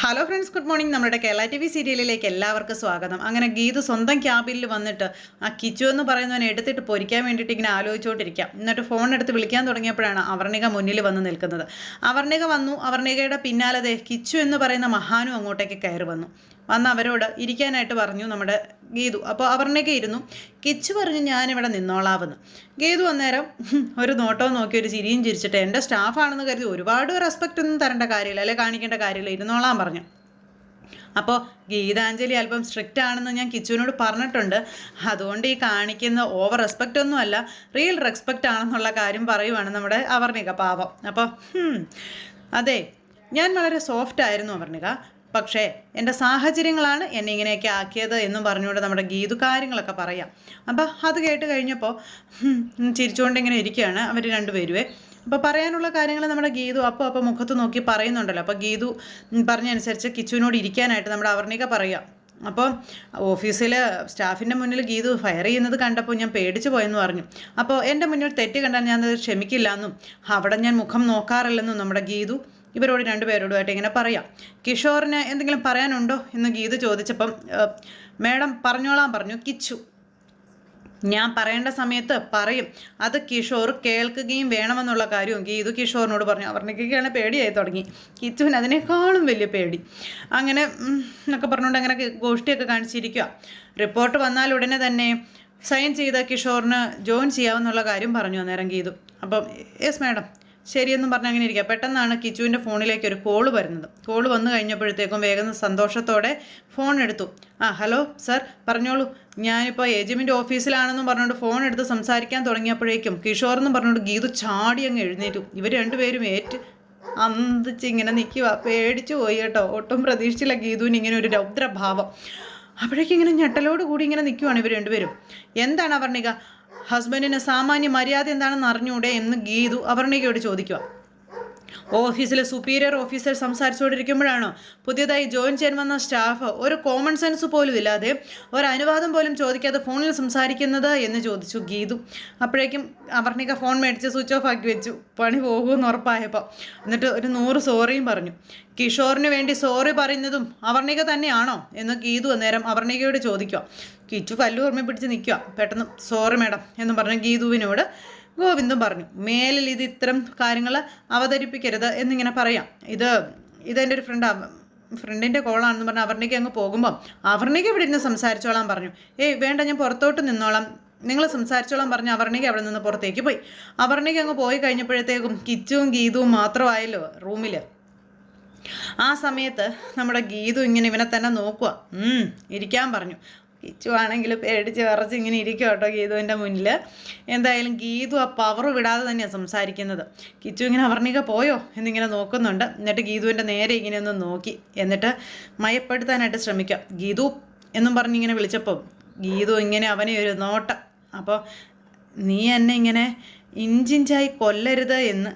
Hello friends good morning നമ്മുടെ Kerala T V സീരിയലിലേക്ക് എല്ലാവർക്കും സ്വാഗതം. അങ്ങനെ ഗീതു സ്വന്തം ക്യാബിനിൽ വന്നിട്ട് ആ കിച്ചു എന്ന് പറയുന്നവനെ എടുത്തിട്ട് പൊരിക്കാൻ വേണ്ടിയിട്ട് ഇങ്ങനെ ആലോചിച്ചുകൊണ്ടിരിക്കാം. എന്നിട്ട് ഫോൺ എടുത്ത് വിളിക്കാൻ തുടങ്ങിയപ്പോഴാണ് അവർണിക മുന്നിൽ വന്ന് നിൽക്കുന്നത്. അവർണിക വന്നു. അവർണികയുടെ പിന്നാലെ കിച്ചു എന്ന് പറയുന്ന മഹാനും അങ്ങോട്ടേക്ക് കയറി വന്നു. വന്ന് അവരോട് ഇരിക്കാനായിട്ട് പറഞ്ഞു നമ്മുടെ ഗീതു. അപ്പോൾ അവരുടെയൊക്കെ ഇരുന്നു. കിച്ചു പറഞ്ഞു ഞാനിവിടെ നിന്നോളാവെന്ന്. ഗീതു അന്നേരം ഒരു നോട്ടവും നോക്കി ഒരു ചിരിയും ചിരിച്ചിട്ട് എന്റെ സ്റ്റാഫാണെന്ന് കരുതി ഒരുപാട് റെസ്പെക്റ്റ് ഒന്നും തരേണ്ട കാര്യമില്ല അല്ലെ? കാണിക്കേണ്ട കാര്യമില്ല. ഇരുന്നോളാൻ പറഞ്ഞു. അപ്പോൾ ഗീതാഞ്ജലി അല്പം സ്ട്രിക്റ്റ് ആണെന്ന് ഞാൻ കിച്ചുവിനോട് പറഞ്ഞിട്ടുണ്ട്. അതുകൊണ്ട് ഈ കാണിക്കുന്ന ഓവർ റെസ്പെക്റ്റ് ഒന്നുമല്ല റിയൽ റെസ്പെക്റ്റ് ആണെന്നുള്ള കാര്യം പറയുവാണ് നമ്മുടെ അവർണിക പാവം. അപ്പോൾ അതെ ഞാൻ വളരെ സോഫ്റ്റ് ആയിരുന്നു അവർണിക. പക്ഷേ എന്റെ സാഹചര്യങ്ങളാണ് എന്നെ ഇങ്ങനെയൊക്കെ ആക്കിയത് എന്നും പറഞ്ഞുകൊണ്ട് നമ്മുടെ ഗീതു കാര്യങ്ങളൊക്കെ പറയാം. അപ്പോൾ അത് കേട്ട് കഴിഞ്ഞപ്പോൾ ചിരിച്ചുകൊണ്ട് ഇങ്ങനെ ഇരിക്കുകയാണ് അവർ രണ്ടുപേരുവേ. അപ്പോൾ പറയാനുള്ള കാര്യങ്ങൾ നമ്മുടെ ഗീതു അപ്പോൾ അപ്പോൾ മുഖത്ത് നോക്കി പറയുന്നുണ്ടല്ലോ. അപ്പോൾ ഗീതു പറഞ്ഞനുസരിച്ച് കിച്ചുവിനോട് ഇരിക്കാനായിട്ട് നമ്മുടെ അവർണിക പറയാം. അപ്പോൾ ഓഫീസിൽ സ്റ്റാഫിന്റെ മുന്നിൽ ഗീതു ഫയർ ചെയ്യുന്നത് കണ്ടപ്പോൾ ഞാൻ പേടിച്ചു പോയെന്ന് പറഞ്ഞു. അപ്പോൾ എന്റെ മുന്നിൽ തെറ്റ് കണ്ടാൽ ഞാനത് ക്ഷമിക്കില്ല എന്നും അവിടെ ഞാൻ മുഖം നോക്കാറില്ലെന്നും നമ്മുടെ ഗീതു ഇവരോട് രണ്ടുപേരോടുമായിട്ട് ഇങ്ങനെ പറയാം. കിഷോറിന് എന്തെങ്കിലും പറയാനുണ്ടോ? എന്ന് ഗീത ചോദിച്ചപ്പം മേഡം പറഞ്ഞോളാൻ പറഞ്ഞു. കിച്ചു. ഞാൻ പറയേണ്ട സമയത്ത് പറയും. അത് കിഷോർ കേൾക്കുകയും വേണമെന്നുള്ള കാര്യവും ഗീതു കിഷോറിനോട് പറഞ്ഞു. അവർണിക്കൊക്കെയാണ് പേടിയായി തുടങ്ങി. കിച്ചുവിന് അതിനേക്കാളും വലിയ പേടി. അങ്ങനെ എന്നൊക്കെ പറഞ്ഞുകൊണ്ട് അങ്ങനെ ഗോഷ്ടിയൊക്കെ കാണിച്ചിരിക്കുക റിപ്പോർട്ട് വന്നാൽ ഉടനെ തന്നെ സൈൻ ചെയ്ത കിഷോറിന് ജോയിൻ ചെയ്യാമെന്നുള്ള കാര്യം പറഞ്ഞു അന്നേരം ഗീതു. അപ്പം യെസ് മാഡം. ശരിയെന്നും പറഞ്ഞ് അങ്ങനെ ഇരിക്കുക. പെട്ടെന്നാണ് കിച്ചുവിന്റെ ഫോണിലേക്ക് ഒരു കോൾ വരുന്നത്. കോൾ വന്നു കഴിഞ്ഞപ്പോഴത്തേക്കും വേഗം സന്തോഷത്തോടെ ഫോൺ എടുത്തു. ആ ഹലോ സർ പറഞ്ഞോളൂ. ഞാനിപ്പോൾ ഏജമിന്റെ ഓഫീസിലാണെന്നും പറഞ്ഞുകൊണ്ട് ഫോൺ എടുത്ത് സംസാരിക്കാൻ തുടങ്ങിയപ്പോഴേക്കും കിഷോർ എന്നും പറഞ്ഞുകൊണ്ട് ഗീതു ചാടി അങ്ങ് എഴുന്നേറ്റു. ഇവർ രണ്ടുപേരും ഏറ്റ് അന്തിച്ച് ഇങ്ങനെ നിൽക്കുക പേടിച്ചു പോയി കേട്ടോ. ഒട്ടും പ്രതീക്ഷിച്ചില്ല ഗീതുവിന് ഇങ്ങനെ ഒരു രൗദ്രഭാവം. അപ്പോഴേക്കും ഇങ്ങനെ ഞെട്ടലോട് കൂടി ഇങ്ങനെ നിൽക്കുവാണ് ഇവർ രണ്ടുപേരും. എന്താണ് അവർണിക ഹസ്ബൻഡിന് സാമാന്യ മര്യാദ എന്താണെന്ന് അറിഞ്ഞൂടെ എന്ന് ഗീതു അവർണികയോട് ചോദിക്കുക. ഓഫീസിലെ സുപ്പീരിയർ ഓഫീസർ സംസാരിച്ചുകൊണ്ടിരിക്കുമ്പോഴാണോ പുതിയതായി ജോയിൻ ചെയ്യാൻ വന്ന സ്റ്റാഫ് ഒരു കോമൺ സെൻസ് പോലും ഇല്ലാതെ ഒരു പോലും ചോദിക്കാതെ ഫോണിൽ സംസാരിക്കുന്നത് എന്ന് ചോദിച്ചു ഗീതു. അപ്പോഴേക്കും അവർണിക ഫോൺ മേടിച്ച് സ്വിച്ച് ഓഫ് ആക്കി വെച്ചു. പണി പോകുമെന്ന് ഉറപ്പായപ്പോൾ എന്നിട്ട് ഒരു നൂറ് സോറിയും പറഞ്ഞു. കിഷോറിന് വേണ്ടി സോറി പറയുന്നതും അവർണിക തന്നെയാണോ എന്ന് ഗീതു അന്നേരം അവർണികയോട് ചോദിക്കുക കിച്ചു പല്ലു ഓർമ്മ പിടിച്ച് നിൽക്കുക പെട്ടെന്ന് സോറി മേഡം എന്ന് പറഞ്ഞ് ഗീതുവിനോട് ഗോവിന്ദും പറഞ്ഞു മേലിൽ ഇത് ഇത്തരം കാര്യങ്ങൾ അവതരിപ്പിക്കരുത് എന്നിങ്ങനെ പറയാം. ഇത് ഇതെന്റെ ഒരു ഫ്രണ്ട് ഫ്രണ്ടിന്റെ കോളാണെന്ന് പറഞ്ഞ് അവർണിക്ക് അങ്ങ് പോകുമ്പം അവർണിക്ക് ഇവിടെ ഇരുന്ന് സംസാരിച്ചോളാൻ പറഞ്ഞു. ഏയ് വേണ്ട ഞാൻ പുറത്തോട്ട് നിന്നോളാം. നിങ്ങൾ സംസാരിച്ചോളാൻ പറഞ്ഞു അവർണിക്ക് അവിടെ നിന്ന് പുറത്തേക്ക് പോയി. അവർണിക്ക് അങ്ങ് പോയി കഴിഞ്ഞപ്പോഴത്തേക്കും കിച്ചുവും ഗീതുവും മാത്രമായല്ലോ റൂമിൽ ആ സമയത്ത് നമ്മുടെ ഗീതു ഇങ്ങനെ ഇവനെ തന്നെ നോക്കുക ഇരിക്കാൻ പറഞ്ഞു. കിച്ചു ആണെങ്കിൽ പേടിച്ച് വിറച്ച് ഇങ്ങനെ ഇരിക്കും കേട്ടോ ഗീതുവിന്റെ മുന്നിൽ. എന്തായാലും ഗീതു ആ പവർ വിടാതെ തന്നെയാണ് സംസാരിക്കുന്നത്. കിച്ചു ഇങ്ങനെ അവർണിക പോയോ? എന്നിങ്ങനെ നോക്കുന്നുണ്ട്. എന്നിട്ട് ഗീതുവിന്റെ നേരെ ഇങ്ങനെ ഒന്ന് നോക്കി. എന്നിട്ട് മയപ്പെടുത്താനായിട്ട് ശ്രമിക്കാം. ഗീതു എന്നും പറഞ്ഞിങ്ങനെ വിളിച്ചപ്പോൾ ഗീതു ഇങ്ങനെ അവനെ ഒരു നോട്ടം. അപ്പോൾ നീ എന്നെ ഇങ്ങനെ ഇഞ്ചിഞ്ചായി കൊല്ലരുത് എന്ന്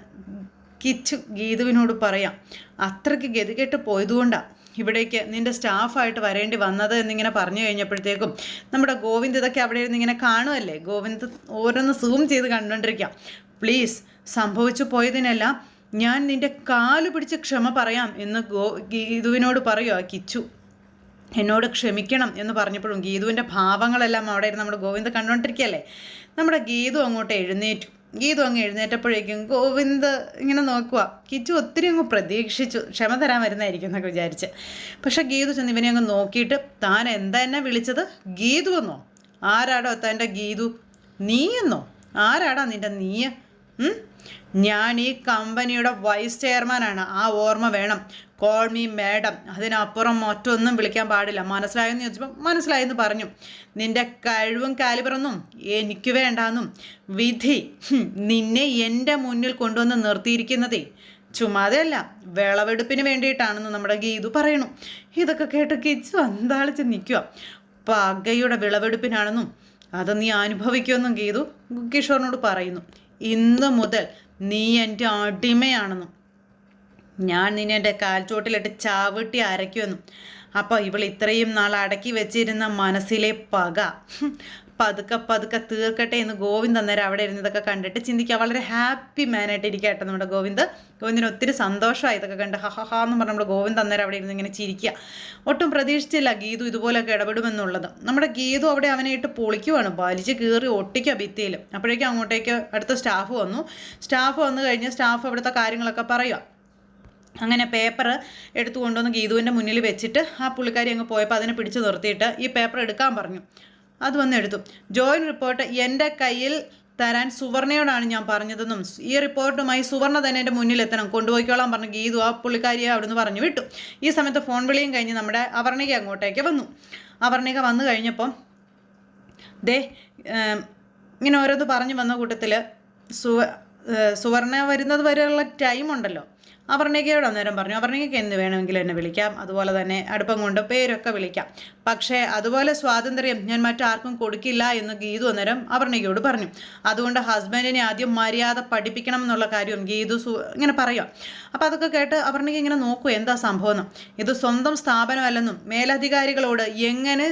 കിച്ചു ഗീതുവിനോട് പറയാം. അത്രയ്ക്ക് ഗതികെട്ട് പോയതുകൊണ്ടാണ് ഇവിടേക്ക് നിന്റെ സ്റ്റാഫായിട്ട് വരേണ്ടി വന്നത് എന്നിങ്ങനെ പറഞ്ഞു കഴിഞ്ഞപ്പോഴത്തേക്കും നമ്മുടെ ഗോവിന്ദ് ഇതൊക്കെ അവിടെ ഇരുന്ന് ഇങ്ങനെ കാണുമല്ലേ ഗോവിന്ദ് ഓരോന്ന് സൂം ചെയ്ത് കണ്ടുകൊണ്ടിരിക്കാം പ്ലീസ് സംഭവിച്ചു പോയതിനെല്ലാം ഞാൻ നിന്റെ കാൽ പിടിച്ച് ക്ഷമ പറയാം എന്ന് ഗോ ഗീതുവിനോട് പറയുക കിച്ചു. എന്നോട് ക്ഷമിക്കണം എന്ന് പറഞ്ഞപ്പോഴും ഗീതുവിന്റെ ഭാവങ്ങളെല്ലാം അവിടെ ഇരുന്ന് നമ്മുടെ ഗോവിന്ദ് കണ്ടുകൊണ്ടിരിക്കുകയല്ലേ നമ്മുടെ ഗീതു അങ്ങോട്ട് എഴുന്നേറ്റു. ഗീതു അങ്ങ് എഴുന്നേറ്റപ്പോഴേക്കും ഗോവിന്ദ് ഇങ്ങനെ നോക്കുക കിച്ചു ഒത്തിരി അങ്ങ് പ്രതീക്ഷിച്ചു. ക്ഷമ തരാൻ വരുന്നതായിരിക്കും എന്നൊക്കെ വിചാരിച്ച്. പക്ഷെ ഗീതു ചെന്ന് ഇവനെ അങ്ങ് നോക്കിയിട്ട് താൻ എന്താ എന്നെ വിളിച്ചത്? ഗീതു എന്നോ? ആരാടോ തന്റെ ഗീതു? നീ എന്നോ ആരാടാ നിന്റെ നീയ? ഉം? ഞാൻ ഈ കമ്പനിയുടെ വൈസ് ചെയർമാനാണ്. ആ ഓർമ്മ വേണം. കോൾ മീ മാഡം അതിനപ്പുറം മറ്റൊന്നും വിളിക്കാൻ പാടില്ല. മനസ്സിലായെന്ന് ചോദിച്ചപ്പോൾ മനസ്സിലായെന്ന് പറഞ്ഞു. നിന്റെ കഴിവും കാലിബറൊന്നും എനിക്ക് വേണ്ടാന്നും. വിധി നിന്നെ എന്റെ മുന്നിൽ കൊണ്ടുവന്ന് നിർത്തിയിരിക്കുന്നതേ. ചുമ്മാതെയല്ല വിളവെടുപ്പിന് വേണ്ടിയിട്ടാണെന്ന് നമ്മുടെ ഗീതു പറയണു ഇതൊക്കെ കേട്ട് കിച്ചു അന്താളിച്ച് നിൽക്കുക. പകയുടെ വിളവെടുപ്പിനാണെന്നും അത് നീ അനുഭവിക്കുമെന്നും ഗീതു കിഷോറിനോട് പറയുന്നു. ഇന്ന് മുതൽ നീ എന്റെ അടിമയാണെന്നും ഞാൻ നിന്നെ എന്റെ കാൽച്ചോട്ടിലിട്ട് ചാവിട്ടി അരയ്ക്കുമെന്നും. അപ്പോൾ ഇവൾ ഇത്രയും നാൾ അടക്കി വെച്ചിരുന്ന മനസ്സിലെ പക. പതുക്കെ പതുക്കെ തീർക്കട്ടെ എന്ന് ഗോവിന്ദ് അന്നേരം അവിടെ ഇരുന്നതൊക്കെ കണ്ടിട്ട് ചിന്തിക്കുക. വളരെ ഹാപ്പി മാനായിട്ട് ഇരിക്കട്ടെ നമ്മുടെ ഗോവിന്ദ്. ഗോവിന്ദിന് ഒത്തിരി സന്തോഷമായി ഇതൊക്കെ കണ്ട് ഹഹഹാ എന്ന് പറഞ്ഞ് നമ്മുടെ ഗോവിന്ദ് അന്നേരം അവിടെ ഇരുന്ന് ഇങ്ങനെ ചിരിക്കുക. ഒട്ടും പ്രതീക്ഷിച്ചില്ല ഗീതു ഇതുപോലൊക്കെ ഇടപെടുമെന്നുള്ളത്. നമ്മുടെ ഗീതു അവിടെ അവനായിട്ട് പൊളിക്കുവാണ്. വലിച്ച് കീറി ഒട്ടിക്കുക ഭിത്തിയിൽ. അപ്പോഴേക്കും അങ്ങോട്ടേക്ക് അടുത്ത സ്റ്റാഫ് വന്നു. സ്റ്റാഫ് വന്നു കഴിഞ്ഞ് സ്റ്റാഫ് അവിടുത്തെ കാര്യങ്ങളൊക്കെ പറയുക. അങ്ങനെ പേപ്പർ എടുത്തു കൊണ്ടുവന്ന് ഗീതുവിന്റെ മുന്നിൽ വെച്ചിട്ട് ആ പുള്ളിക്കാരി അങ്ങ് പോയപ്പോൾ അതിനെ പിടിച്ചു നിർത്തിയിട്ട് ഈ പേപ്പർ എടുക്കാൻ പറഞ്ഞു. അത് വന്നെടുത്തു ജോയിൻ റിപ്പോർട്ട് എന്റെ കയ്യിൽ തരാൻ സുവർണയോടാണ് ഞാൻ പറഞ്ഞതെന്നും ഈ റിപ്പോർട്ടുമായി സുവർണ തന്നെ എന്റെ മുന്നിലെത്തണം കൊണ്ടുപോയിക്കോളാൻ പറഞ്ഞ് ഗീതു ആ പുള്ളിക്കാരിയെ അവിടുന്ന് പറഞ്ഞു വിട്ടു. ഈ സമയത്ത് ഫോൺ വിളിയും കഴിഞ്ഞ് നമ്മുടെ അവർണിക അങ്ങോട്ടേക്ക് വന്നു. അവർണിക വന്നു കഴിഞ്ഞപ്പം ദേ ഇങ്ങനെ ഓരോന്ന് പറഞ്ഞു വന്ന കൂട്ടത്തിൽ സുവ സുവർണ വരുന്നത് വരെയുള്ള ടൈം ഉണ്ടല്ലോ. അവർണികയോട് അന്നേരം പറഞ്ഞു അവർണികയ്ക്ക് എന്ത് വേണമെങ്കിലും എന്നെ വിളിക്കാം അതുപോലെ തന്നെ അടുപ്പം കൊണ്ട് പേരൊക്കെ വിളിക്കാം. പക്ഷേ അതുപോലെ സ്വാതന്ത്ര്യം ഞാൻ മറ്റാർക്കും കൊടുക്കില്ല എന്ന് ഗീതു അന്നേരം അവർണികയോട് പറഞ്ഞു. അതുകൊണ്ട് ഹസ്ബൻഡിനെ ആദ്യം മര്യാദ പഠിപ്പിക്കണം എന്നുള്ള കാര്യം ഗീതു ഇങ്ങനെ പറയാം അപ്പോൾ അതൊക്കെ കേട്ട് അവർണിക ഇങ്ങനെ നോക്കൂ എന്താ സംഭവം ഇത് സ്വന്തം സ്ഥാപനമല്ലെന്നും മേലധികാരികളോട് എങ്ങനെ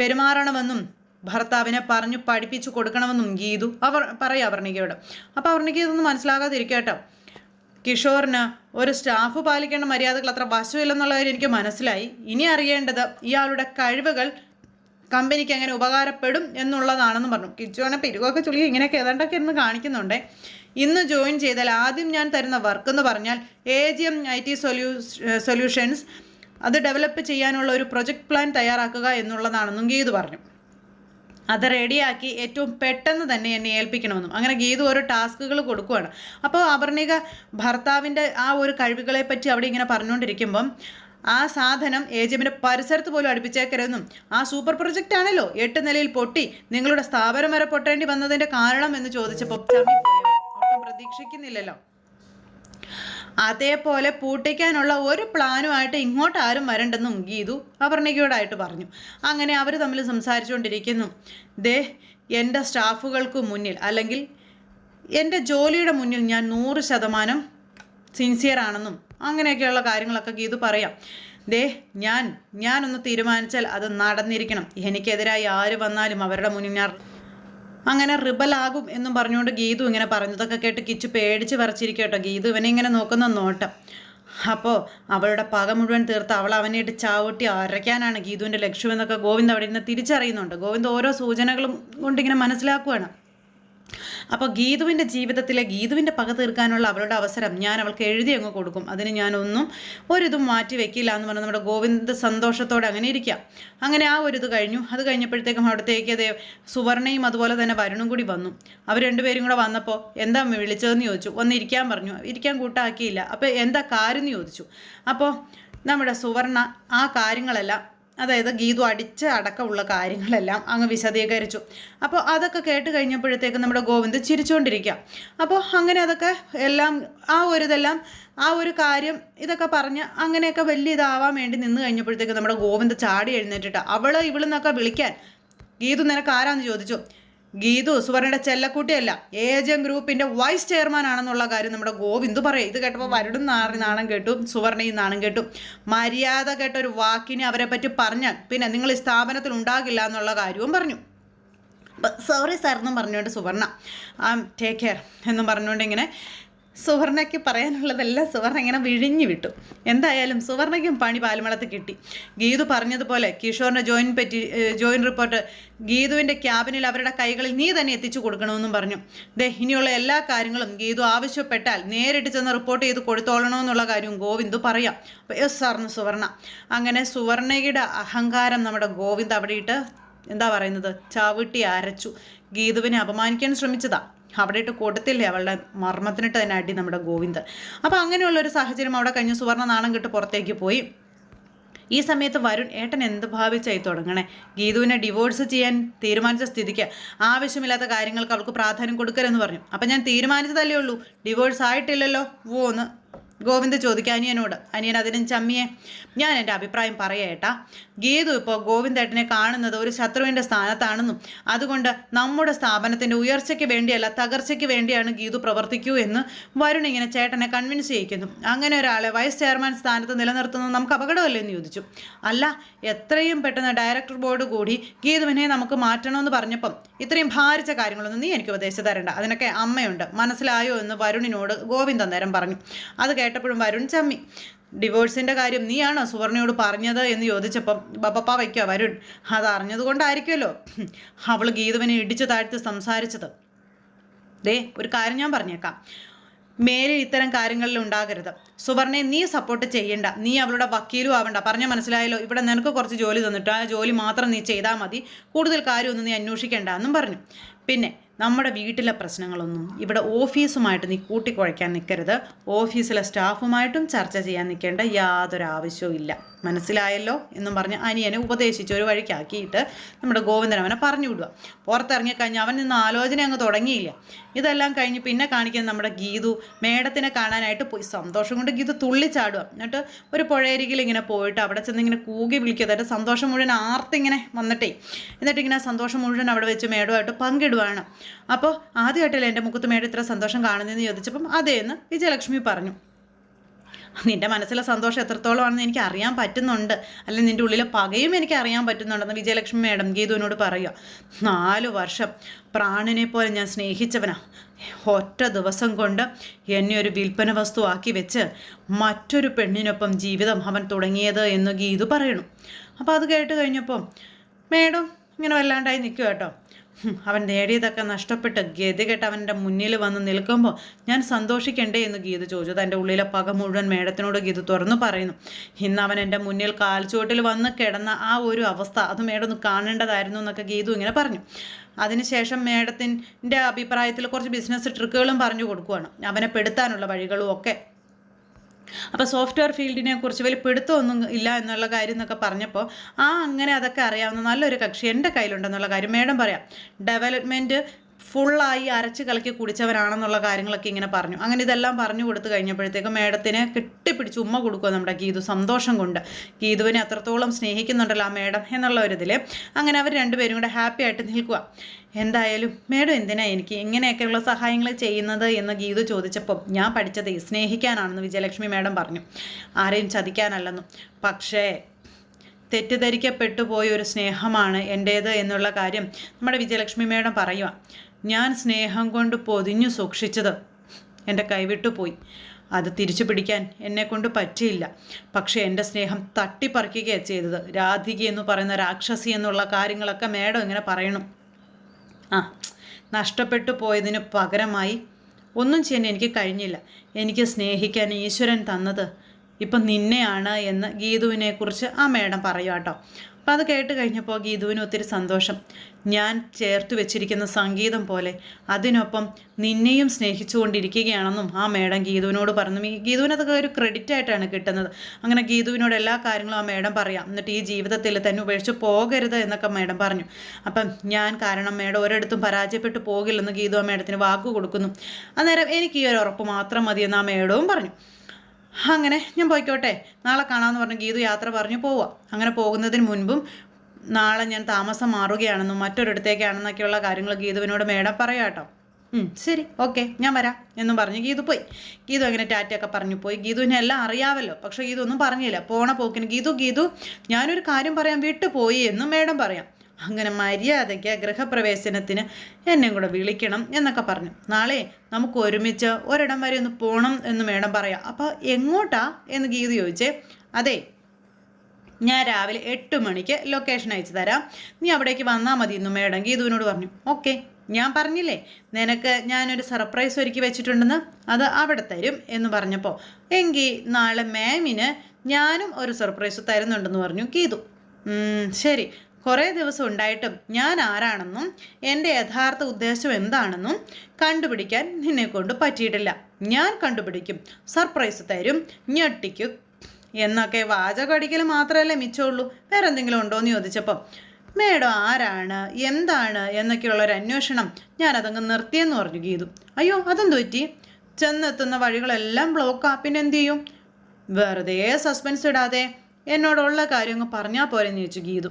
പെരുമാറണമെന്നും ഭർത്താവിനെ പറഞ്ഞു പഠിപ്പിച്ചു കൊടുക്കണമെന്നും ഗീതു അവർ പറയാം അവർണികയോട് അപ്പോൾ അവർണിക ഇതൊന്നും മനസ്സിലാകാതിരിക്കട്ടോ. കേട്ടോ കിഷോറിന് ഒരു സ്റ്റാഫ് പാലിക്കേണ്ട മര്യാദകൾ അത്ര വശമില്ലെന്നുള്ള കാര്യം എനിക്ക് മനസ്സിലായി. ഇനി അറിയേണ്ടത് ഇയാളുടെ കഴിവുകൾ കമ്പനിക്ക് എങ്ങനെ ഉപകാരപ്പെടും എന്നുള്ളതാണെന്ന് പറഞ്ഞു. കിച്ചുവിനെ പെരുകൊക്കെ ചുളി ഇങ്ങനെയൊക്കെ ഏതാണ്ടൊക്കെ ഇന്ന് കാണിക്കുന്നുണ്ടേ. ഇന്ന് ജോയിൻ ചെയ്താൽ ആദ്യം ഞാൻ തരുന്ന വർക്ക് എന്ന് പറഞ്ഞാൽ A G M I T solu solutions. അത് ഡെവലപ്പ് ചെയ്യാനുള്ള ഒരു പ്രൊജക്ട് പ്ലാൻ തയ്യാറാക്കുക എന്നുള്ളതാണെന്നും ഗീത് പറഞ്ഞു. അത് റെഡിയാക്കി ഏറ്റവും പെട്ടെന്ന് തന്നെ എന്നെ ഏൽപ്പിക്കണമെന്നും. അങ്ങനെ ഗീതു ഓരോ ടാസ്കുകൾ കൊടുക്കുകയാണ് അപ്പോൾ അപർണിക ഭർത്താവിന്റെ ആ ഒരു കഴിവുകളെ പറ്റി അവിടെ ഇങ്ങനെ പറഞ്ഞുകൊണ്ടിരിക്കുമ്പം ആ സാധനം ഏജമിന്റെ പരിസരത്ത് പോലും അടുപ്പിച്ചേക്കരുതെന്നും ആ സൂപ്പർ പ്രൊജക്റ്റ് ആണല്ലോ എട്ട് നിലയിൽ പൊട്ടി നിങ്ങളുടെ സ്ഥാപനം വരെ പൊട്ടേണ്ടി വന്നതിന്റെ കാരണം എന്ന് ചോദിച്ചപ്പോൾ ഒട്ടും പ്രതീക്ഷിക്കുന്നില്ലല്ലോ. അതേപോലെ പൂട്ടിക്കാനുള്ള ഒരു പ്ലാനുമായിട്ട് ഇങ്ങോട്ട് ആരും വരണ്ടെന്നും ഗീതു അപർണികയോടായിട്ട് പറഞ്ഞു. അങ്ങനെ അവർ തമ്മിൽ സംസാരിച്ചുകൊണ്ടിരിക്കുന്നു. ദേ എന്റെ സ്റ്റാഫുകൾക്ക് മുന്നിൽ അല്ലെങ്കിൽ എന്റെ ജോലിയുടെ മുന്നിൽ ഞാൻ നൂറ് ശതമാനം സിൻസിയർ ആണെന്നും അങ്ങനെയൊക്കെയുള്ള കാര്യങ്ങളൊക്കെ ഗീതു പറയാം. ദേ ഞാൻ ഞാനൊന്ന് തീരുമാനിച്ചാൽ അത് നടന്നിരിക്കണം. എനിക്കെതിരായി ആര് വന്നാലും അവരുടെ മുന്നിൽ ഞാൻ അങ്ങനെ റിബലാകും എന്നും പറഞ്ഞുകൊണ്ട് ഗീതു ഇങ്ങനെ പറഞ്ഞതൊക്കെ കേട്ട് കിച്ചു പേടിച്ച് വരച്ചിരിക്കട്ടോ കേട്ടോ. ഗീതു ഇവനെ ഇങ്ങനെ നോക്കുന്ന നോട്ടം. അപ്പോൾ അവളുടെ പക മുഴുവൻ തീർത്ത് അവൾ അവനായിട്ട് ചാവട്ടി അരയ്ക്കാനാണ് ഗീതുവിന്റെ ലക്ഷ്യമെന്നൊക്കെ ഗോവിന്ദ് അവിടെ ഇരുന്ന് തിരിച്ചറിയുന്നുണ്ട്. ഗോവിന്ദ് ഓരോ സൂചനകളും കൊണ്ടിങ്ങനെ മനസ്സിലാക്കുവാണ്. അപ്പോൾ ഗീതുവിന്റെ ജീവിതത്തിലെ ഗീതുവിന്റെ പക തീർക്കാനുള്ള അവളുടെ അവസരം ഞാൻ അവൾക്ക് എഴുതി അങ്ങ് കൊടുക്കും. അതിന് ഞാനൊന്നും ഒരിതും മാറ്റി വെക്കില്ല എന്ന് പറഞ്ഞ് നമ്മുടെ ഗോവിന്ദ് സന്തോഷത്തോടെ അങ്ങനെ ഇരിക്കാം. അങ്ങനെ ആ ഒരു ഇത് കഴിഞ്ഞു. അത് കഴിഞ്ഞപ്പോഴത്തേക്കും അവിടത്തേക്ക് അതേ സുവർണയും അതുപോലെ തന്നെ വരുണും കൂടി വന്നു. അവർ രണ്ടുപേരും കൂടെ വന്നപ്പോൾ എന്താ വിളിച്ചതെന്ന് ചോദിച്ചു. ഒന്ന് ഇരിക്കാൻ പറഞ്ഞു. ഇരിക്കാൻ കൂട്ടാക്കിയില്ല. അപ്പോൾ എന്താ കാര്യം? എന്ന് ചോദിച്ചു. അപ്പോൾ നമ്മുടെ സുവർണ ആ കാര്യങ്ങളെല്ലാം അതായത് ഗീതു അടിച്ച് അടക്കമുള്ള കാര്യങ്ങളെല്ലാം അങ്ങ് വിശദീകരിച്ചു. അപ്പോൾ അതൊക്കെ കേട്ട് കഴിഞ്ഞപ്പോഴത്തേക്ക് നമ്മുടെ ഗോവിന്ദ് ചിരിച്ചുകൊണ്ടിരിക്കുക അപ്പോൾ അങ്ങനെ അതൊക്കെ എല്ലാം ആ ഒരു ഇതെല്ലാം ആ ഒരു കാര്യം ഇതൊക്കെ പറഞ്ഞ് അങ്ങനെയൊക്കെ വലിയ ഇതാവാൻ വേണ്ടി നിന്ന് കഴിഞ്ഞപ്പോഴത്തേക്ക് നമ്മുടെ ഗോവിന്ദ് ചാടി എഴുന്നേറ്റിട്ട് അവൾ ഇവിടുന്നൊക്കെ വിളിക്കാൻ ഗീതു നിനക്ക് ആരാന്ന് ചോദിച്ചു? ഗീതു സുവർണയുടെ ചെല്ലക്കുട്ടിയല്ല ഏജൻ ഗ്രൂപ്പിന്റെ വൈസ് ചെയർമാൻ ആണെന്നുള്ള കാര്യം നമ്മുടെ ഗോവിന്ദ് പറയും. ഇത് കേട്ടപ്പോൾ വരുടും നാണം കേട്ടു സുവർണയും നാണം കേട്ടു. മര്യാദ കേട്ട ഒരു വാക്കിനെ അവരെ പറ്റി പറഞ്ഞാൽ പിന്നെ നിങ്ങൾ ഈ സ്ഥാപനത്തിൽ ഉണ്ടാകില്ല എന്നുള്ള കാര്യവും പറഞ്ഞു. സോറി സാർ എന്നും പറഞ്ഞുകൊണ്ട് സുവർണ ആ ടേക്ക് കെയർ എന്നും പറഞ്ഞുകൊണ്ട് ഇങ്ങനെ സുവർണയ്ക്ക് പറയാനുള്ളതെല്ലാം സുവർണ ഇങ്ങനെ വിഴിഞ്ഞു വിട്ടു. എന്തായാലും സുവർണയ്ക്കും പണി പാലുമളത്ത് കിട്ടി. ഗീതു പറഞ്ഞതുപോലെ കിഷോറിന്റെ ജോയിൻ പറ്റി ജോയിൻ റിപ്പോർട്ട് ഗീതുവിന്റെ ക്യാബിനിൽ അവരുടെ കൈകളിൽ നീ തന്നെ എത്തിച്ചു കൊടുക്കണമെന്നും പറഞ്ഞു. ദേ ഇനിയുള്ള എല്ലാ കാര്യങ്ങളും ഗീതു ആവശ്യപ്പെട്ടാൽ നേരിട്ട് ചെന്ന് റിപ്പോർട്ട് ചെയ്ത് കൊടുത്തോളണമെന്നുള്ള കാര്യവും ഗോവിന്ദു പറയാം. യെസ് സാറിന് സുവർണ. അങ്ങനെ സുവർണയുടെ അഹങ്കാരം നമ്മുടെ ഗോവിന്ദ് അവിടെ ഇട്ട് എന്താ പറയുന്നത്? ചവിട്ടി അരച്ചു. ഗീതുവിനെ അപമാനിക്കാൻ ശ്രമിച്ചതാ. അവിടെ ഇട്ട് കൊടുത്തില്ലേ അവളുടെ മർമ്മത്തിനിട്ട് തന്നെ അടി നമ്മുടെ ഗോവിന്ദൻ അപ്പോൾ അങ്ങനെയുള്ളൊരു സാഹചര്യം അവിടെ കഴിഞ്ഞ്. സുവർണ നാണം കിട്ട് പുറത്തേക്ക് പോയി. ഈ സമയത്ത് വരുൺ ഏട്ടൻ എന്ത് ഭാവിച്ചായി തുടങ്ങണേ? ഗീതുവിനെ ഡിവോഴ്സ് ചെയ്യാൻ തീരുമാനിച്ച സ്ഥിതിക്ക് ആവശ്യമില്ലാത്ത കാര്യങ്ങൾക്ക് അവൾക്ക് പ്രാധാന്യം കൊടുക്കരുതെന്ന് പറഞ്ഞു. അപ്പം ഞാൻ തീരുമാനിച്ചതല്ലേ ഉള്ളൂ. ഡിവോഴ്സ് ആയിട്ടില്ലല്ലോ. ഓ എന്ന് ഗോവിന്ദ് ചോദിക്കുക അനിയനോട് അനിയൻ അതിനും ചമ്മിയെ. ഞാൻ എന്റെ അഭിപ്രായം പറയേട്ടാ ഗീതു ഇപ്പോൾ ഗോവിന്ദേട്ടനെ കാണുന്നത് ഒരു ശത്രുവിന്റെ സ്ഥാനത്താണെന്നും അതുകൊണ്ട് നമ്മുടെ സ്ഥാപനത്തിന്റെ ഉയർച്ചയ്ക്ക് വേണ്ടിയല്ല തകർച്ചയ്ക്ക് വേണ്ടിയാണ് ഗീതു പ്രവർത്തിക്കൂ എന്ന് വരുൺ ഇങ്ങനെ ചേട്ടനെ കൺവിൻസ് ചെയ്യിക്കുന്നു. അങ്ങനെ ഒരാളെ വൈസ് ചെയർമാൻ സ്ഥാനത്ത് നിലനിർത്തുന്നത് നമുക്ക് അപകടമല്ലേ എന്ന് ചോദിച്ചു. അല്ല എത്രയും പെട്ടെന്ന് ഡയറക്ടർ ബോർഡ് കൂടി ഗീതുവിനെ നമുക്ക് മാറ്റണമെന്ന് പറഞ്ഞപ്പം ഇത്രയും ഭാരിച്ച കാര്യങ്ങളൊന്നും നീ എനിക്ക് ഉപദേശിച്ചു തരണ്ട. അതിനൊക്കെ അമ്മയുണ്ട്. മനസ്സിലായോ എന്ന് വരുണിനോട് ഗോവിന്ദ നേരം പറഞ്ഞു. അത് കേട്ടപ്പോഴും വരുൺ ചമ്മി ഡിവോഴ്സിന്റെ കാര്യം നീയാണോ സുവർണയോട് പറഞ്ഞത്? എന്ന് ചോദിച്ചപ്പം ബപ്പ വയ്ക്കുക വരുൺ. അത് അറിഞ്ഞതുകൊണ്ടായിരിക്കുമല്ലോ അവൾ ഗീതുവിനെ ഇടിച്ചു താഴ്ത്തി സംസാരിച്ചത്. ദേ ഒരു കാര്യം ഞാൻ പറഞ്ഞേക്കാം. മേലിൽ ഇത്തരം കാര്യങ്ങളിൽ ഉണ്ടാകരുത്. സുവർണയെ നീ സപ്പോർട്ട് ചെയ്യണ്ട. നീ അവളുടെ വക്കീലും ആവണ്ട. പറഞ്ഞ മനസ്സിലായല്ലോ ഇവിടെ നിനക്ക് കുറച്ച് ജോലി തന്നിട്ട് ആ ജോലി മാത്രം നീ ചെയ്താൽ മതി. കൂടുതൽ കാര്യമൊന്നും നീ അന്വേഷിക്കേണ്ട എന്നും പറഞ്ഞു. പിന്നെ നമ്മുടെ വീട്ടിലെ പ്രശ്നങ്ങളൊന്നും ഇവിടെ ഓഫീസുമായിട്ട് നീ കൂട്ടിക്കുഴയ്ക്കാൻ നിൽക്കരുത് ഓഫീസിലെ സ്റ്റാഫുമായിട്ടും ചർച്ച ചെയ്യാൻ നിൽക്കേണ്ട യാതൊരു ആവശ്യവും ഇല്ല. മനസ്സിലായല്ലോ എന്നും പറഞ്ഞ് അനിയനെ ഉപദേശിച്ച് ഒരു വഴിക്കാക്കിയിട്ട് നമ്മുടെ ഗോവിന്ദൻ അവനെ പറഞ്ഞു വിടുക. പുറത്തിറങ്ങിക്കഴിഞ്ഞ് അവൻ നിന്ന് ആലോചന അങ്ങ് തുടങ്ങിയില്ല. ഇതെല്ലാം കഴിഞ്ഞ് പിന്നെ കാണിക്കുന്ന നമ്മുടെ ഗീതു മേഡത്തിനെ കാണാനായിട്ട് പോയി. സന്തോഷം കൊണ്ട് ഗീതു തുള്ളിച്ചാടുക. എന്നിട്ട് ഒരു പുഴയരികിൽ ഇങ്ങനെ പോയിട്ട് അവിടെ ചെന്ന് ഇങ്ങനെ കൂകി വിളിക്കുക. എന്നിട്ട് സന്തോഷം മുഴുവൻ ആർത്തിങ്ങനെ വന്നിട്ടേ. എന്നിട്ട് ഇങ്ങനെ സന്തോഷം മുഴുവൻ അവിടെ വെച്ച് മേഡമായിട്ട് പങ്കിടുവാണ്. അപ്പോൾ ആദ്യമായിട്ടല്ലേ എന്റെ മുഖത്ത് മേഡം ഇത്ര സന്തോഷം കാണുന്നതെന്ന് ചോദിച്ചപ്പം അതേന്ന് വിജയലക്ഷ്മി പറഞ്ഞു. നിന്റെ മനസ്സിലെ സന്തോഷം എത്രത്തോളമാണെന്ന് എനിക്ക് അറിയാൻ പറ്റുന്നുണ്ട്. അല്ലെങ്കിൽ നിന്റെ ഉള്ളിലെ പകയും എനിക്ക് അറിയാൻ പറ്റുന്നുണ്ടെന്ന് വിജയലക്ഷ്മി മേഡം ഗീതുവിനോട് പറയുക. നാലു വർഷം പ്രാണനെ പോലെ ഞാൻ സ്നേഹിച്ചവനാ. ഒറ്റ ദിവസം കൊണ്ട് എന്നെ ഒരു വിൽപ്പന വസ്തു ആക്കി വെച്ച് മറ്റൊരു പെണ്ണിനൊപ്പം ജീവിതം അവൻ തുടങ്ങിയത് എന്ന് ഗീതു പറയണു. അപ്പോൾ അത് കേട്ട് കഴിഞ്ഞപ്പോൾ മേഡം ഇങ്ങനെ വല്ലാണ്ടായി നിൽക്കുക കേട്ടോ. അവൻ നേടിയതൊക്കെ നഷ്ടപ്പെട്ട് ഗതികെട്ട് അവന്റെ മുന്നിൽ വന്ന് നിൽക്കുമ്പോൾ ഞാൻ സന്തോഷിക്കണ്ടേ എന്ന് ഗീത ചോദിച്ചു. തന്റെ ഉള്ളിലെ പക മുഴുവൻ മേഡത്തിനോട് ഗീത തുറന്നു പറയുന്നു. ഇന്ന് അവൻ എന്റെ മുന്നിൽ കാൽച്ചുവട്ടിൽ വന്ന് കിടന്ന ആ ഒരു അവസ്ഥ അത് മേഡം കാണേണ്ടതായിരുന്നു എന്നൊക്കെ ഗീതു ഇങ്ങനെ പറഞ്ഞു. അതിനുശേഷം മേഡത്തിന്റെ അഭിപ്രായത്തിൽ കുറച്ച് ബിസിനസ് ട്രിക്കുകളും പറഞ്ഞു കൊടുക്കുവാണ്. അവനെ പെടുത്താനുള്ള വഴികളും ഒക്കെ അപ്പോൾ സോഫ്റ്റ്വെയർ ഫീൽഡിനെ കുറിച്ച് വലിയ പിടുത്തമൊന്നും ഇല്ല എന്നുള്ള കാര്യം എന്നൊക്കെ പറഞ്ഞപ്പോൾ ആ അങ്ങനെ അതൊക്കെ അറിയാവുന്ന നല്ലൊരു കക്ഷി എന്റെ കയ്യിലുണ്ടെന്നുള്ള കാര്യം മേഡം പറയാം. ഡെവലപ്മെന്റ് ഫുള്ളായി അരച്ച് കലക്കി കുടിച്ചവരാണെന്നുള്ള കാര്യങ്ങളൊക്കെ ഇങ്ങനെ പറഞ്ഞു. അങ്ങനെ ഇതെല്ലാം പറഞ്ഞു കൊടുത്തു കഴിഞ്ഞപ്പോഴത്തേക്കും മേഡത്തിന് കെട്ടിപ്പിടിച്ച് ഉമ്മ കൊടുക്കുക നമ്മുടെ ഗീതു. സന്തോഷം കൊണ്ട് ഗീതുവിനെ അത്രത്തോളം സ്നേഹിക്കുന്നുണ്ടല്ലോ ആ മേഡം എന്നുള്ള ഒരിതിൽ അങ്ങനെ അവർ രണ്ടുപേരും കൂടെ ഹാപ്പി ആയിട്ട് നിൽക്കുക എന്തായാലും മേഡം എന്തിനാ എനിക്ക് ഇങ്ങനെയൊക്കെയുള്ള സഹായങ്ങൾ ചെയ്യുന്നത് എന്ന് ഗീതു ചോദിച്ചപ്പോൾ ഞാൻ പഠിച്ചത് സ്നേഹിക്കാനാണെന്ന് വിജയലക്ഷ്മി മേഡം പറഞ്ഞു. ആരെയും ചതിക്കാനല്ലെന്നും. പക്ഷേ തെറ്റിദ്ധരിക്കപ്പെട്ടു പോയ ഒരു സ്നേഹമാണ് എന്റേത് എന്നുള്ള കാര്യം നമ്മുടെ വിജയലക്ഷ്മി മേഡം പറയുക ഞാൻ സ്നേഹം കൊണ്ട് പൊതിഞ്ഞു സൂക്ഷിച്ചത്. എന്റെ കൈവിട്ടു പോയി. അത് തിരിച്ചു പിടിക്കാൻ എന്നെക്കൊണ്ട് പറ്റിയില്ല. പക്ഷേ എന്റെ സ്നേഹം തട്ടിപ്പറിക്കുകയാണ് ചെയ്തത്. രാധിക എന്ന് പറയുന്ന രാക്ഷസി എന്നുള്ള കാര്യങ്ങളൊക്കെ മേഡം ഇങ്ങനെ പറയണം. ആ നഷ്ടപ്പെട്ടു പോയതിന് പകരമായി ഒന്നും ചെയ്യാൻ എനിക്ക് കഴിഞ്ഞില്ല. എനിക്ക് സ്നേഹിക്കാൻ ഈശ്വരൻ തന്നത് ഇപ്പം നിന്നെയാണ് എന്ന് ഗീതുവിനെക്കുറിച്ച് ആ മേഡം പറയുക കേട്ടോ അപ്പം അത് കേട്ട് കഴിഞ്ഞപ്പോൾ ഗീതുവിന് ഒത്തിരി സന്തോഷം. ഞാൻ ചേർത്ത് വെച്ചിരിക്കുന്ന സംഗീതം പോലെ അതിനൊപ്പം നിന്നെയും സ്നേഹിച്ചുകൊണ്ടിരിക്കുകയാണെന്നും ആ മേഡം ഗീതുവിനോട് പറഞ്ഞു. ഈ ഗീതുവിനതൊക്കെ ഒരു ക്രെഡിറ്റ് ആയിട്ടാണ് കിട്ടുന്നത്. അങ്ങനെ ഗീതുവിനോട് എല്ലാ കാര്യങ്ങളും ആ മേഡം പറയാം. എന്നിട്ട് ഈ ജീവിതത്തിൽ തന്നെ ഉപേക്ഷിച്ച് പോകരുത് എന്നൊക്കെ മേഡം പറഞ്ഞു. അപ്പം ഞാൻ കാരണം മേഡം ഒരിടത്തും പരാജയപ്പെട്ടു പോകില്ലെന്ന് ഗീതു ആ മേഡത്തിന് വാക്ക് കൊടുക്കുന്നു. അന്നേരം എനിക്ക് ഈ ഒരു ഉറപ്പ് മാത്രം മതിയെന്ന് ആ മേഡവും പറഞ്ഞു. അങ്ങനെ ഞാൻ പോയിക്കോട്ടെ. നാളെ കാണാമെന്ന് പറഞ്ഞ് ഗീതു യാത്ര പറഞ്ഞു പോവുക അങ്ങനെ പോകുന്നതിന് മുൻപും നാളെ ഞാൻ താമസം മാറുകയാണെന്നും മറ്റൊരിടത്തേക്കാണെന്നൊക്കെയുള്ള കാര്യങ്ങൾ ഗീതുവിനോട് മേഡം പറയാം കേട്ടോ. ശരി ഓക്കെ ഞാൻ വരാം എന്നും പറഞ്ഞ് ഗീതു പോയി. ഗീതു അങ്ങനെ ടാറ്റയൊക്കെ പറഞ്ഞു പോയി. ഗീതുവിനെ എല്ലാം അറിയാമല്ലോ പക്ഷേ ഗീതു ഒന്നും പറഞ്ഞില്ല. പോണ പോക്കിന് ഗീതു ഗീതു ഞാനൊരു കാര്യം പറയാം വിട്ടു പോയി എന്നും മേഡം പറയാം. അങ്ങനെ മര്യാദയ്ക്ക് ഗൃഹപ്രവേശനത്തിന് എന്നെ കൂടെ വിളിക്കണം എന്നൊക്കെ പറഞ്ഞു. നാളെ നമുക്ക് ഒരുമിച്ച് ഒരിടം വരെ ഒന്ന് പോകണം എന്ന് വേണം പറയാം. അപ്പോൾ എങ്ങോട്ടാ എന്ന് ഗീത ചോദിച്ചേ അതെ ഞാൻ രാവിലെ എട്ട് മണിക്ക് ലൊക്കേഷൻ അയച്ചു തരാം. നീ അവിടേക്ക് വന്നാൽ മതി എന്ന് മേഡം ഗീതുവിനോട് പറഞ്ഞു. ഓക്കെ ഞാൻ പറഞ്ഞില്ലേ നിനക്ക് ഞാനൊരു സർപ്രൈസ് ഒരുക്കി വെച്ചിട്ടുണ്ടെന്ന്? അത് അവിടെ തരും എന്ന് പറഞ്ഞപ്പോൾ എങ്കിൽ നാളെ മാമിന് ഞാനും ഒരു സർപ്രൈസ് തരുന്നുണ്ടെന്ന് പറഞ്ഞു ഗീതു. ശരി കുറേ ദിവസം ഉണ്ടായിട്ടും ഞാൻ ആരാണെന്നും എന്റെ യഥാർത്ഥ ഉദ്ദേശം എന്താണെന്നും കണ്ടുപിടിക്കാൻ നിന്നെ കൊണ്ട് പറ്റിയിട്ടില്ല. ഞാൻ കണ്ടുപിടിക്കും സർപ്രൈസ് തരും ഞെട്ടിക്കും എന്നൊക്കെ വാചകടിക്കൽ മാത്രമല്ലേ മിച്ചമുള്ളൂ. വേറെ എന്തെങ്കിലും ഉണ്ടോ എന്ന് ചോദിച്ചപ്പോൾ മേഡം ആരാണ് എന്താണ് എന്നൊക്കെയുള്ള ഒരു അന്വേഷണം ഞാൻ അതങ്ങ് നിർത്തിയെന്ന് പറഞ്ഞു ഗീതു. അയ്യോ അതെന്തു പറ്റി? ചെന്നെത്തുന്ന വഴികളെല്ലാം ബ്ലോക്കാ പിന്നെ എന്തു ചെയ്യും? വെറുതെ സസ്പെൻസ് ഇടാതെ എന്നോടുള്ള കാര്യം അങ്ങ് പറഞ്ഞാൽ പോരെന്ന് ചോദിച്ചു ഗീതു.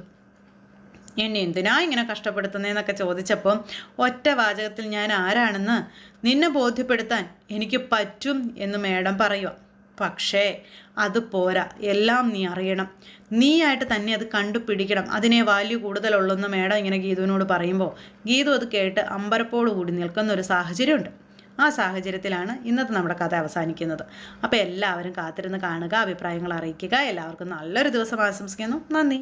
എന്നെ എന്തിനാ ഇങ്ങനെ കഷ്ടപ്പെടുത്തുന്നതെന്നൊക്കെ ചോദിച്ചപ്പം ഒറ്റ വാചകത്തിൽ ഞാൻ ആരാണെന്ന് നിന്നെ ബോധ്യപ്പെടുത്താൻ എനിക്ക് പറ്റും എന്ന് മേഡം പറയുക പക്ഷേ അത് പോരാ. എല്ലാം നീ അറിയണം. നീയായിട്ട് തന്നെ അത് കണ്ടുപിടിക്കണം. അതിനെ വാല്യൂ കൂടുതലുള്ളെന്ന് മേഡം ഇങ്ങനെ ഗീതുവിനോട് പറയുമ്പോൾ ഗീതു അത് കേട്ട് അമ്പരപ്പോട് കൂടി നിൽക്കുന്ന ഒരു സാഹചര്യമുണ്ട്. ആ സാഹചര്യത്തിലാണ് ഇന്നത്തെ നമ്മുടെ കഥ അവസാനിക്കുന്നത്. അപ്പോൾ എല്ലാവരും കാത്തിരുന്ന് കാണുക അഭിപ്രായങ്ങൾ അറിയിക്കുക. എല്ലാവർക്കും നല്ലൊരു ദിവസം ആശംസിക്കുന്നു. നന്ദി.